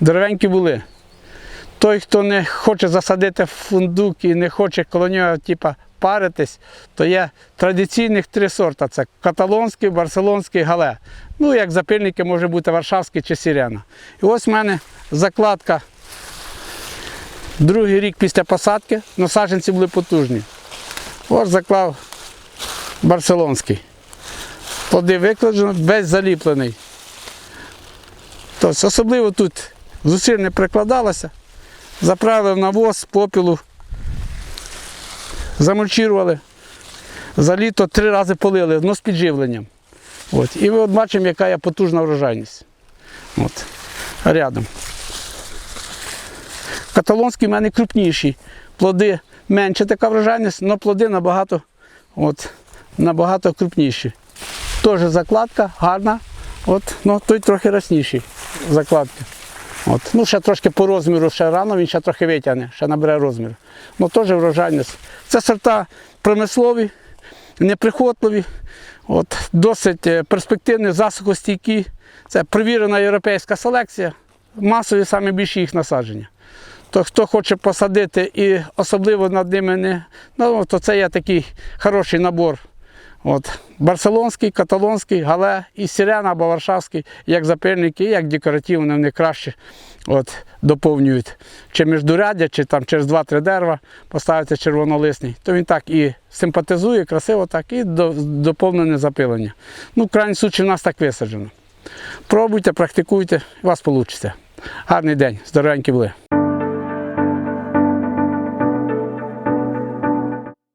Деревенькі були. Той, хто не хоче засадити фундук і не хоче коло нього типа, паритись, то є традиційних три сорта: це каталонський, барселонський, гале. Ну, як запильники може бути варшавський чи сірена. І ось в мене закладка. Другий рік після посадки, но саджанці були потужні. Ось заклав барселонський. Плоди викладено, весь заліплений. Тобто, особливо тут зусиль не прикладалося. Заправив навоз, попілу, замульчували. За літо три рази полили, ну з підживленням. От. І ми от бачимо, яка є потужна врожайність. От. Рядом. Каталонський в мене крупніші. Плоди менше така врожайність, але плоди набагато, от, набагато крупніші. Теж закладка гарна, от, ну, той трохи расніший закладки. От. Ну, ще трошки по розміру, ще рано, він ще трохи витягне, ще набере розмір. Ну, теж врожайність. Це сорта промислові, неприхотливі, от, досить е, перспективні, засухостійкі. Це провірена європейська селекція, масові саме більші їх насадження. То хто хоче посадити і особливо над ними не, ну, то це є такий хороший набор. От, барселонський, каталонський, гале і сирена або варшавський, як запильники, як декоративні, вони краще от, доповнюють. Чи міждуряддя, чи там через 2-3 дерева поставити червонолисний, то він так і симпатизує, красиво так, і до, доповнене запилення. Ну, в крайній случай у нас так висаджено. Пробуйте, практикуйте, у вас вийде. Гарний день, здоровенькі були.